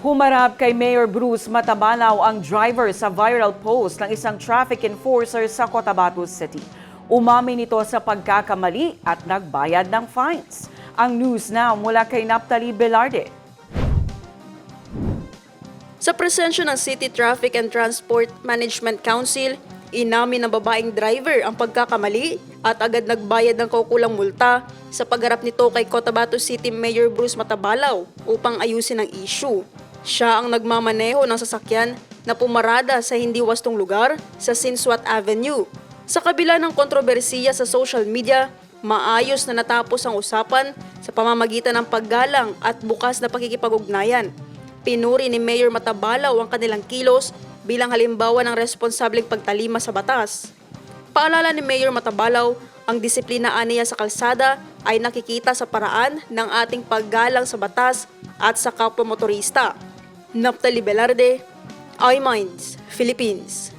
Humarap kay Mayor Bruce Matabalaw ang driver sa viral post ng isang traffic enforcer sa Cotabato City. Umamin nito sa pagkakamali at nagbayad ng fines. Ang news now mula kay Naptali Velarde. Sa presensya ng City Traffic and Transport Management Council, inamin ng babaeng driver ang pagkakamali at agad nagbayad ng kaukulang multa sa pagharap nito kay Cotabato City Mayor Bruce Matabalaw upang ayusin ang issue. Siya ang nagmamaneho ng sasakyan na pumarada sa hindi wastong lugar sa Sinswat Avenue. Sa kabila ng kontrobersiya sa social media, maayos na natapos ang usapan sa pamamagitan ng paggalang at bukas na pakikipag-ugnayan. Pinuri ni Mayor Matabalaw ang kanilang kilos bilang halimbawa ng responsableng pagtalima sa batas. Paalala ni Mayor Matabalaw, ang disiplina aniya sa kalsada ay nakikita sa paraan ng ating paggalang sa batas at sa kapwa motorista. Naptali Velarde, iMinds, Philippines.